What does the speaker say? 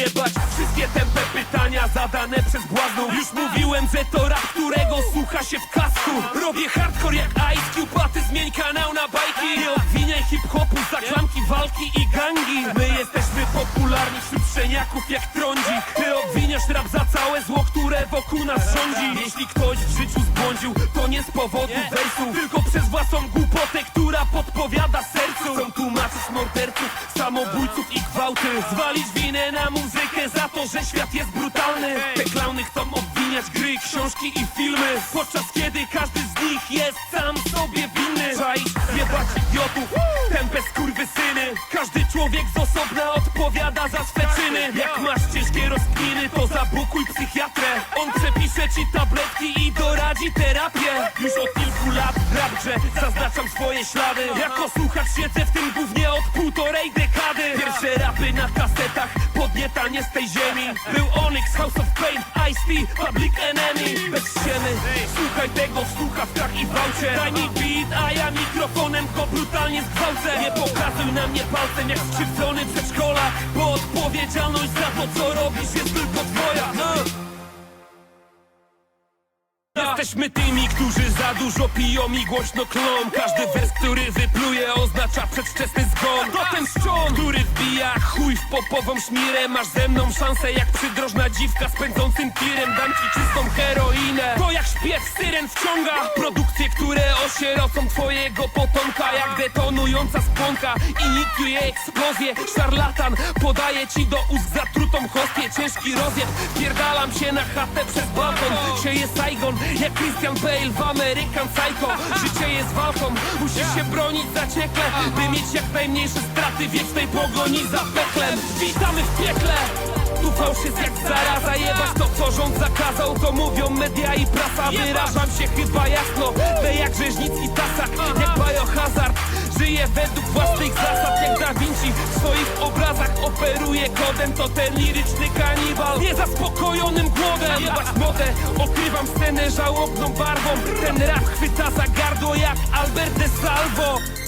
Jebać wszystkie tempe pytania zadane przez błaznów Już mówiłem, że to rap, którego słucha się w kasku. Robię hardcore jak Ice Cube, a ty zmień kanał na bajki. Nie obwiniaj hip-hopu za klamki, walki i gangi. My jesteśmy popularni wśród szczeniaków jak trądzik Ty obwiniasz rap za całe zło, które wokół nas rządzi. Jeśli ktoś w życiu zbłądził, to nie z powodu wersów Tylko przez własną głupotę, która podpowiada sercu. Chcą tłumaczyć morderców, samobójców i gwałty. Zwalić że świat jest brutalny. Te klauny chcą obwiniać gry, książki i filmy. Podczas kiedy każdy z nich jest sam sobie winny. Czaić, jebać idiotów, tępe skurwysyny Każdy człowiek z osobna odpowiada za swe czyny. Jak masz ciężkie rozkminy, to zabukuj psychiatrę. On przepisze ci tabletki i doradzi terapię. Już od kilku lat w zaznaczam swoje ślady. Jako słuchacz siedzę w tym gównie od półtorej dekady. Pierwsze rapy na kasetach, podnietanie z tej ziemi. Był Onyx, House of Pain, Ice-T, Public Enemy. Bez ściemy, słuchaj tego w słuchawkach i w aucie Daj mi beat, a ja mikrofonem go brutalnie zgwałcę. Nie pokazuj na mnie palcem jak skrzywdzony przedszkolak Bo odpowiedzialność za to co robisz jest Jesteśmy tymi, którzy za dużo piją i głośno klą Każdy wers, który wypluje oznacza przedwczesny zgon. To ten szczon, który wbija chuj w popową szmirę. Masz ze mną szansę jak przydrożna dziwka z pędzącym tirem. Dam ci czystą heroinę. To jak śpiew syren wciąga Produkcje, które osierocą twojego potomka. Jak detonująca spłonka Inicjuje eksplozję Szarlatan podaje ci do ust zatrutą hostię Ciężki rozjeb, pierdalam się na chatę przez balkon. Sieje Saigon jak Christian Bale w American Psycho. Życie jest walką, musisz się bronić zaciekle By mieć jak najmniejsze straty wiecznej pogoni za peklem. Witamy w piekle. Tu fałsz jest jak zaraza Jebać to co rząd zakazał To mówią media i prasa. Wyrażam się chyba jasno Te jak rzeźnic i tasak Jak biohazard Żyję według własnych zasad Operuje kodem To ten liryczny kanibal. Niezaspokojonym głodem Jebać modę Okrywam scenę żałobną barwą. Ten rap chwyta za gardło jak Albert de Salvo